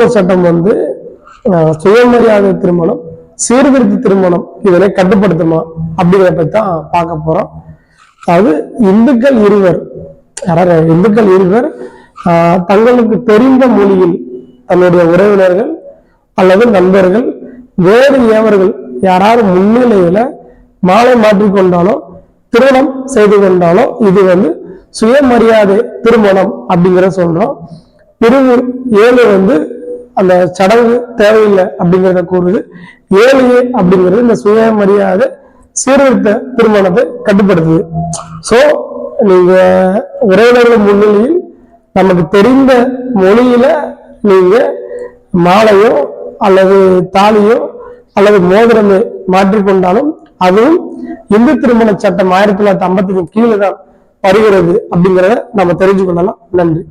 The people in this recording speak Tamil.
திருமண சட்டம் வந்து சுயமரியாதை திருமணம் சீர்திருத்த திருமணம் இதனை கட்டுப்படுத்துமா அப்படிங்கிறத பத்தி தான் பார்க்க போறோம். அதாவது இந்துக்கள் இருவர் யாராவது இந்துக்கள் இருவர் தங்களுக்கு தெரிந்த மொழியில் தன்னுடைய உறவினர்கள் அல்லது நண்பர்கள் வேறு ஏவர்கள் யாராவது முன்னிலையில மாலை மாற்றிக்கொண்டாலோ திருமணம் செய்து கொண்டாலோ இது வந்து சுயமரியாதை திருமணம் அப்படிங்கிற சொல்றோம். பிரிவு ஏழு வந்து அந்த சடங்கு தேவையில்லை அப்படிங்கிறத கூறுது. ஏழு ஏ அப்படிங்கிறது இந்த சுயமரியாதை சீர்திருத்த திருமணத்தை கட்டுப்படுத்துது. ஸோ நீங்க உறவினர்கள் முன்னிலையில் நமக்கு தெரிந்த மொழியில நீங்க மாலையோ அல்லது தாலியோ அல்லது மோதிரமே மாற்றிக்கொண்டாலும் அதுவும் இந்து திருமண சட்டம் ஆயிரத்தி தொள்ளாயிரத்தி ஐம்பத்துக்கு கீழே தான் வருகிறது அப்படிங்கிறத நம்ம தெரிஞ்சு கொள்ளலாம் நன்றி.